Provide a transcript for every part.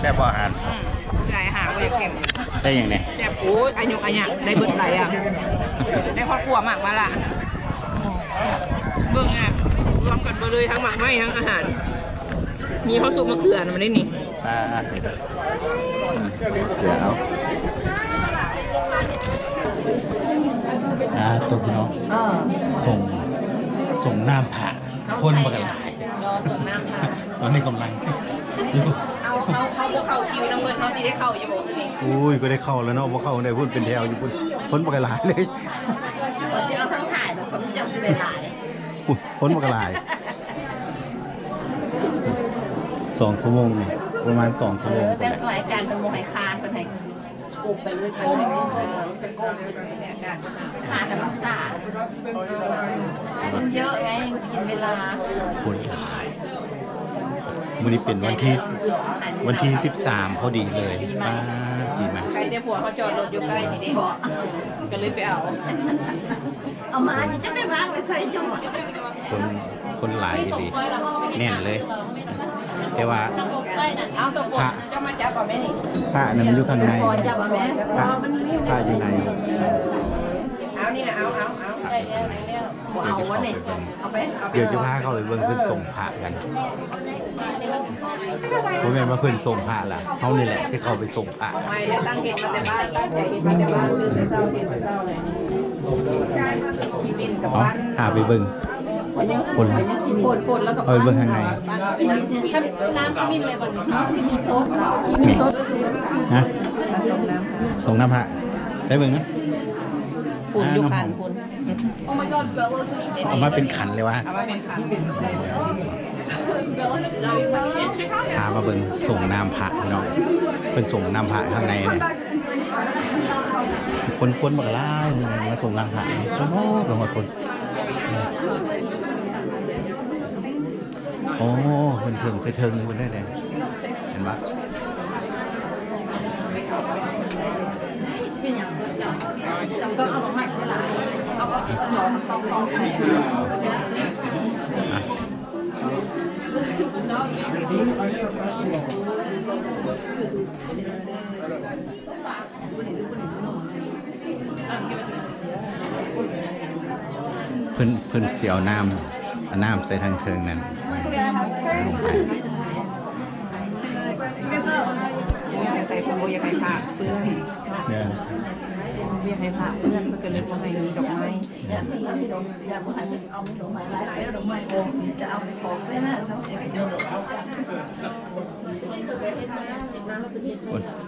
แซ่บบ่อาหารอืมหลายอาหารก็อยากเค็มได้อย่างไงแซ่บโอ้ยอายุอายุได้เบิดหลายอย่างได้ครอบครัวมากมาละเบิ่งอะรวมกันไปเลยทั้งหมักไหม้ทั้งอาหาร มีข้าวซุปมะเขือนะมันได้นี่ปลาเดี๋ยวเอาอ่าตัวพี่น้องเออส่งส่งน้ำผ่าคนบักหลาย รอส่งน้ำค่ะ ตอนนี้กำลัง เขาสิได้เข้าอยู่บ่คือนี่อุ้ยก็ได้เข้าแล้วเนาะพอเข้าได้พูดเป็นแถวอยู่พุ่นคนบักหลายเลยว่สิเอาทั้งถ่ายเนาะเขาจะสิได้หลายอุ้ยคนบักหลายสองชั่วโมงนี่ประมาณสองชั่วโมงแต่สมัยการเป็นโมไหคานเป็นไห้กลุ่มไปเรื่อยๆเป็นกลุ่มคานแล้วมันสาดมันเยอะไงมันกินเวลาคนหลาย วันนี้เป็นวันที่วันที่13พอดีเลยป้าดีมากใครได้ผัวเขาจอดรถอยู่ใกล้นี่ดิก็เลยไปเอา เอามาจะไม่วางไปใส่จอดคนคนหลายดีแน่นเลย แต่ว่าเอาสปอร์ตจะมาจับป่ะแม่นี่พระนั้นมันอยู่ข้างในก่อนจะมาแม่พระพระอยู่ใน เอานี่นะเอาเอาเอาบ่เอาวะเนี่ยเอาไปเอาไปเดี๋ยวจะพาเข้าไปเบิ่งเพิ่นส่งพระกันเพราะแม่นว่าเพิ่นส่งพระล่ะเฮานี่แหละที่เขาไปส่งพระไม่ได้ตั้งเห็นมาแต่บ้านตั้งใจเห็นมาแต่บ้านคือแต่เศร้าเห็นแต่เศร้าเลยนี่ขี้บินกับเอบ้านหาไปเบิ่งคนยังคนปวดปวดแล้วกับเอาไปเบิ่งข้างในถ้าน้ำขี้บินเลยบ่นี่ขี้บินโซ่ฮะผสมน้ำค่ะส่งน้ำพระใส่เบิ่งนะ ปุ่นอยู่คันปุ่นเอามาเป็นขันเลยวะเอามาเป็นคันพามาเบิ่งส่งน้ำพระพี่น้องเพิ่นส่งน้ำพระข้างในเนี่ยคนคนบักหลายนี่มาส่งน้ำพระนี่โอ้โหเป็นหมดคนโอ้เพิ่นเพิ่งใส่เทิงคนได้เลยเห็นปะ จำต้องเอาของใหม่ใส่หลายเอาเอาหยอดต้องต้องใส่อะเพิ่นเพิ่นสิเอาน้ำน้ำใส่ทางเทิงนั่นลงไปใส่คนโบยาไข่ผักเพื่อนเนี่ยเบียร์ไข่ผักเพื่อนเพื่อนก็เลยว่าให้มีดอกไม้อย่าบ่ให้มันเอาดอกไม้หลายแล้วดอกไม้โอ้จะเอาไปของใส่หน้าเขาโอ้ย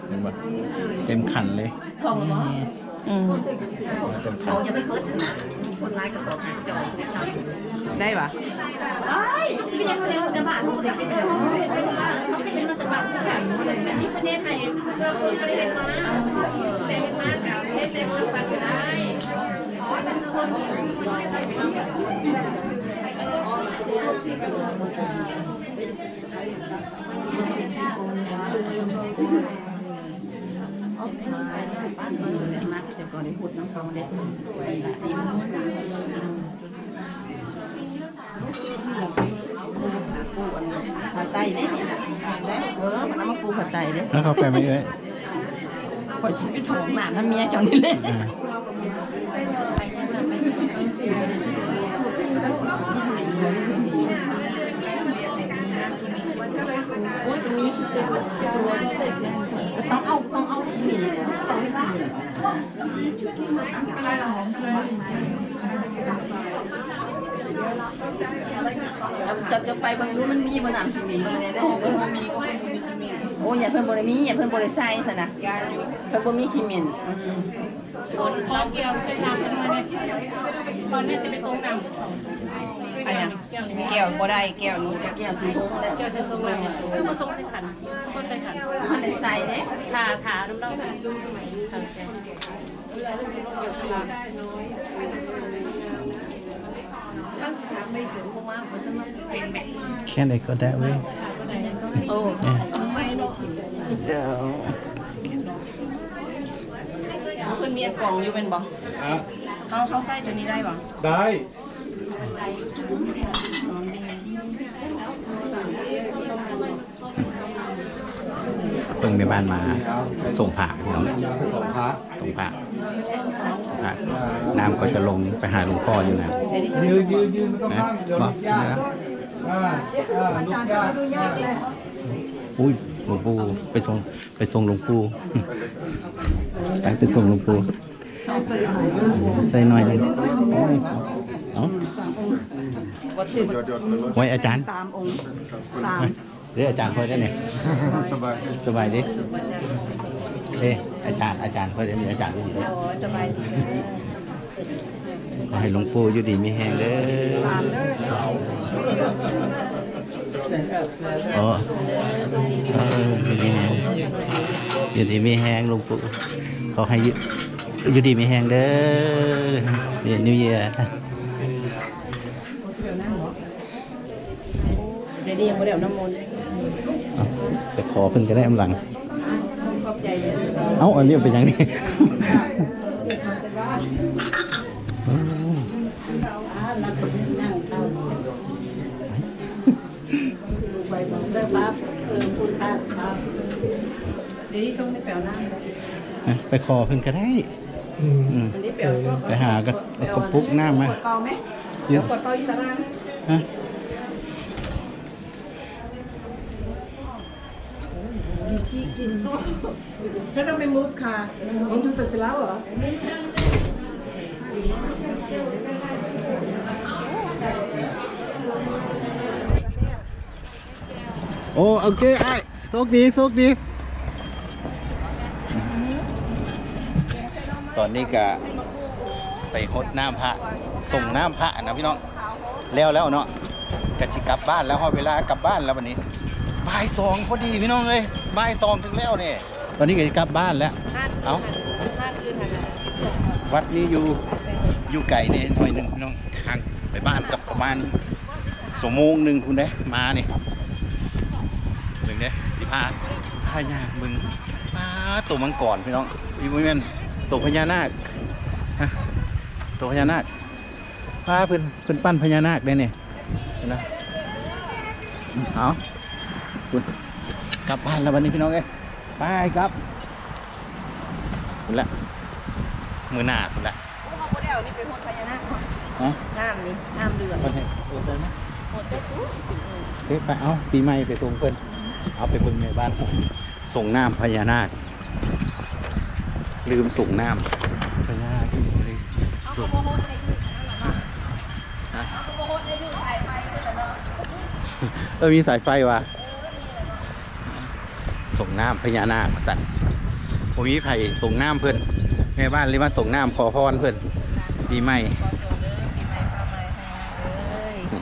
เห็นปะเต็มขันเลยของหรออืมเต็มขัเขานจะไม่เปิดนะคนร้ายกับบอกให้จอดทำได้ปะไอ้ที่ไม่ใช่คนเลี้ยงแต่บ้านลูกเด็กเป็นเด็กเขาเป็นคนแต่บ้านผู้ใหญ่เลยแบบนี้ประเทศไทยเราคนเลี้ยงมาเลี้ยงมากับเทศบาลปัจจุบันอ๋อไม่ใช่บ้านเมืองเลยมาแต่ก่อนได้พูดน้ำเขาได้สวยละดีปูอันผัดไตได้เนี่ยได้เออมันเอา แล้วเขาไปไหมเอ้ย คอยชิไปถงหนาน้ำเมียจังนี่เลยอ่าโอ้ยมีจะสวยสวยต้องเอาต้องเอาขี้มินต้องไม่ขี้มินจะจะไปบางรู้มันมีบนหนังทีวีได้มันมีก็มี อ้ยอย่าเพิ่นบริมีอย่าเพิ่นบริไซส์ซะนะเพิ่นบ่มีคิมินคนพอเกี่ยวจะนำมาในชีวิตตอนนี้จะไปส่งนำอันยังแก้วบ่ได้แก้วนู้นแก้วเกี่ยวสีโค้งแล้วเกี่ยวจะส่งนำคือมาส่งใส่ขันคนใส่ขันมันได้ใส่เด้ถาถาน้ำเล่าทำใจมันสิถามไม่ถึงเพราะว่าบ่สามารถเป็นแบบแค่ไหนก็ได้ เดี๋ยวเพิ่นมีอันกล่องอยู่เป็นบ่อะเขาเขาใส่ตัวนี้ได้บ่ได้เพิ่งแม่บ้านมาส่งผักพี่น้องสองพักส่งผักผักน้ำก็จะลงไปหาหลวงพ่ออยู่นะยืนยืนยืนไม่ต้องนะนั่งเดี๋ยวบลูอกกยากนะอ่าอ่าลูกย อุ้ยหลวงปู่ไปส่งไปส่งหลวงปู่ไปไปส่งหลวงปู่ใส่หน่อยหนึงเอาไว้อาจารย์สามองค์สามเดี๋ยวอาจารย์ค่อยได้เนี่ยสบายสบายดิเอ้อาจารย์อาจารย์ค่อยได้เนี่ยอาจารย์อยู่นี่โอ้สบายขอให้หลวงปู่อยู่ดีมีแหงเด้อ โอ้เอออยู่ดีมีแหงอยู่ดีมีแหงหลวงปู่ขอให้อยู่อยู่ดีมีแหงเด้อเนี่ยนิวเยียร์เดี๋ยวนี้ยังไม่ได้เอาน้ำมนต์ไปขอเพิ่นก็ได้อำหลังขอบใจเลยเอ้าอันนี้เป็นยังนี่เลิกปั๊บเออคุณค่าครับเดี๋ยวนี้ต้องไม่แปลวน้ำไปขอเพิ่นก็ได้อืมอันนี้แปลวก็ไปหากระกระปุกน้ำมากดเป่าไหมเดี๋ยวกดเป่าอยู่ตารางฮะแล้วต้องไปมุกค่ะผมดูตัดเสร็จแล้วเหรอ โอ้โอเคไอ้โชคดีโชคดี ตอนนี้ก็ไปหดน้ำพระส่งน้ำพระนะพี่น้องแล้วแล้วเนาะกะจิกลับบ้านแล้วพอเวลากลับบ้านแล้ววันนี้บ่ายสองพอดีพี่น้องเลยบ่ายสองถึงแล้วเนี่ยตอนนี้ก็จะกลับบ้านแล้วเอาวัดนี้อยู่อยู่ไก่เนี่ยหน่อยหนึ่งพี่น้องทางไปบ้านกับประมาณสองโมงหนึ่งคุณเด้มาเนี่ย หนึ่งเด้สิพาพญามึงป้าตัวมังกรพี่น้องอีกไม่แม่นตัวพญานาคฮะตัวพญานาคป้าเพิ่นเพิ่นปั้นพญานาคได้เนี่ยเห็นนะเอาคุณกลับบ้านแล้ววันนี้พี่น้องเอ้ยไปครับคุณละมือหนาคุณละเขาบ่ได้เอานี่ไปหดพญานาคฮะน้ำนี่น้ำเดือดไปให้เออไปไหมหดได้ตู้เอ๊ะไปเอาปีใหม่ไปส่งเพิ่น เอาไปเบิ่งในบ้านส่งน้ำพญานาค ลืมส่งน้ำพญานาคที่เลยส่งฮะเออมีสายไฟว่ะส่งน้ำพญานาคมาสั่นผมมีไผ่ส่งน้ำเพิ่นแม่บ้านเลยมาส่งน้ำขอพรเพิ่นปีใหม่ขอส่งเด้อปีใหม่ฟ้าใหม่ให้เอ้ยขอ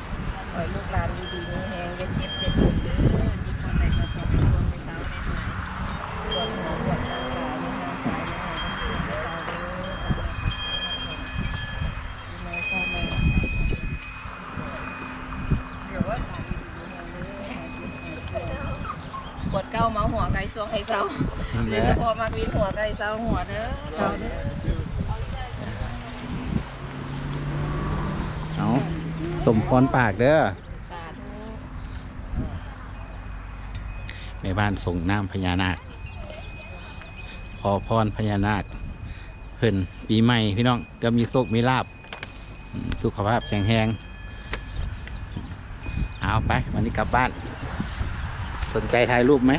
ให้ลูกหลานอยู่ดีมีแฮงอย่าเจ็บอย่าจนเด้อที่คนใดก็ขอให้คนไปเศร้าในหัวปวดหัวปวดร่างกายในร่างกายในหัวปวดเศร้าเด้อปีใหม่ฟ้าใหม่เดี๋ยวว่า ปวดเก้าเมาหัวไก่ซวงให้เศร้าโดยเฉพาะมากวินหัวไก่เศร้าหัวเด้อเศร้าเด้อเอาสมพรปากเด้อสาธุในบ้านส่งน้ำพญานาค ขอพรพญานาค เพิ่นปีใหม่พี่น้องก็มีโชคมีลาบอืมสุขภาพแข็งแรงเอาไป วันนี้กลับบ้านส นใจถ่ายรูปไหม